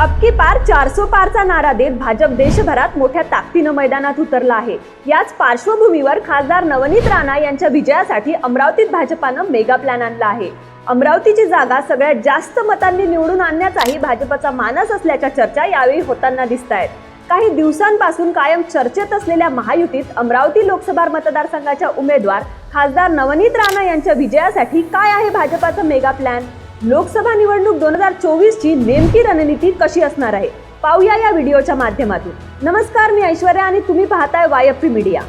अबकी पार चारसो पारचा नारा देत भाजप देशभरात मोठ्या ताकदीनं मैदानात उतरला आहे. याच पार्श्वभूमीवर खासदार नवनीत राणा यांच्या विजयासाठी अमरावतीत भाजपानं मेगा प्लॅन आणला आहे. अमरावतीची जागा सगळ्यात जास्त मतांनी निवडून आणण्याचाही भाजपचा मानस असल्याच्या चर्चा यावेळी होताना दिसत आहेत काही दिवसांपासून कायम चर्चेत असलेल्या महायुतीत अमरावती लोकसभा मतदारसंघाच्या उमेदवार खासदार नवनीत राणा यांच्या विजयासाठी काय आहे भाजपाचा मेगा प्लॅन लोकसभा निवडणूक दोन हजार चोवीस ची नेमकी रणनीती कशी असणार आहे? पाहूया या व्हिडिओच्या माध्यमातून. नमस्कार मी ऐश्वर्या आणि तुम्ही पाहताय वायपी मीडिया.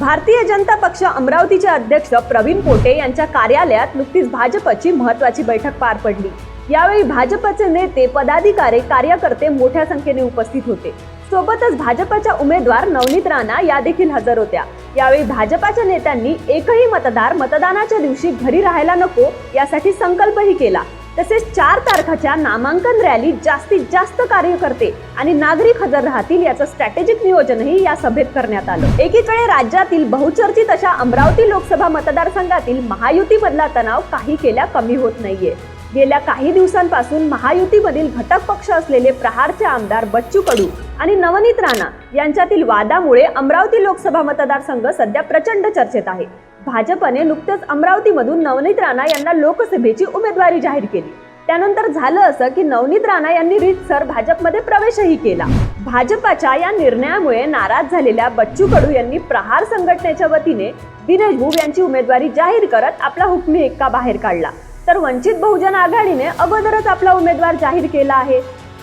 भारतीय जनता पक्ष अमरावतीचे अध्यक्ष प्रवीण पोटे यांच्या कार्यालयात नुकतीच भाजपची महत्वाची बैठक पार पडली. यावेळी भाजपचे नेते पदाधिकारी कार्यकर्ते मोठ्या संख्येने उपस्थित होते. सोबतच भाजपच्या उमेदवार नवनीत राणा या देखील हजर होत्या. यावेळी भाजपाच्या नेत्यांनी एकही मतदार मतदानाच्या दिवशी घरी राहायला नको यासाठी संकल्पही केला. तसेच चार तारखाच्या नामांकन रॅली जास्तीत जास्त कार्यकर्ते आणि नागरिक हजर राहतील याचं स्ट्रॅटेजिक नियोजनही या सभेत करण्यात आलं. एकीकडे राज्यातील बहुचर्चित अशा अमरावती लोकसभा मतदारसंघातील महायुतीमधला तणाव काही केल्या कमी होत नाहीये. गेल्या काही दिवसांपासून महायुतीमधील घटक पक्ष असलेले प्रहारचे आमदार बच्चू कडू आणि नवनीत राणा यांच्यातील वादामुळे अमरावती लोकसभा मतदारसंघ सध्या प्रचंड चर्चेत आहे. भाजपने नुकतेच अमरावतीमधून नवनीत राणा यांना लोकसभेची उमेदवारी जाहीर केली. त्यानंतर झालं असं की नवनीत राणा यांनी रीतसर भाजपमध्ये प्रवेशही केला. भाजपाच्या या निर्णयामुळे नाराज झालेल्या बच्चू कडू यांनी प्रहार संघटनेच्या वतीने दिनेश भूव यांची उमेदवारी जाहीर करत आपला हुकमी एक्का बाहेर काढला. तर वंचित बहुजन आघाडीने अगोदरच आपला उमेदवार जाहीर केला आहे.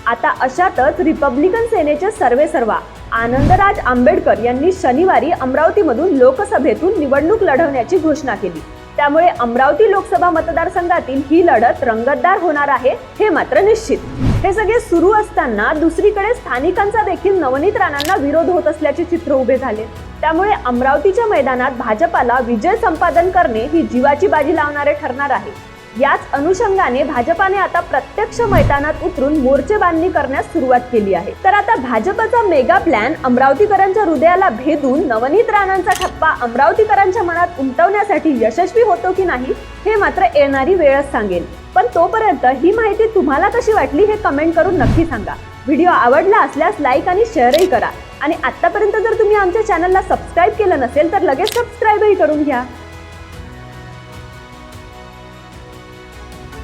आता अशातच रिपब्लिकन सेनेचे सर्वेसर्वा आनंदराज आंबेडकर यांनी शनिवारी अमरावतीमधून लोकसभेतून निवडणूक लढवण्याची घोषणा केली. त्यामुळे अमरावती लोकसभा मतदारसंघातील ही लढत रंगतदार होणार आहे हे मात्र निश्चित. हे सगळे सुरू असताना दुसरीकडे स्थानिकांचा देखील नवनीत राणांना विरोध होत असल्याचे चित्र उभे झाले. त्यामुळे अमरावतीच्या मैदानात भाजपाला विजय संपादन करणे ही जीवाची बाजी लावणारे ठरणार आहे. याच अनुषंगाने भाजपाने आता प्रत्यक्ष मैदानात उतरून मोर्चे बांधणी करण्यास सुरुवात केली आहे. तर आता भाजपचा मेगा प्लॅन अमरावतीकरांच्या हृदयाला भेदून नवनीत राणांचा ठप्पा अमरावतीकरांच्या मनात उमटवण्यासाठी यशस्वी होतो की नाही हे मात्र येणारी वेळच सांगेल. पण तोपर्यंत ही माहिती तुम्हाला कशी वाटली हे कमेंट करून नक्की सांगा. व्हिडिओ आवडला असल्यास लाईक आणि शेअरही करा. आणि आतापर्यंत जर तुम्ही आमच्या चॅनलला सबस्क्राईब केलं नसेल तर लगेच सबस्क्राईबही करून घ्या.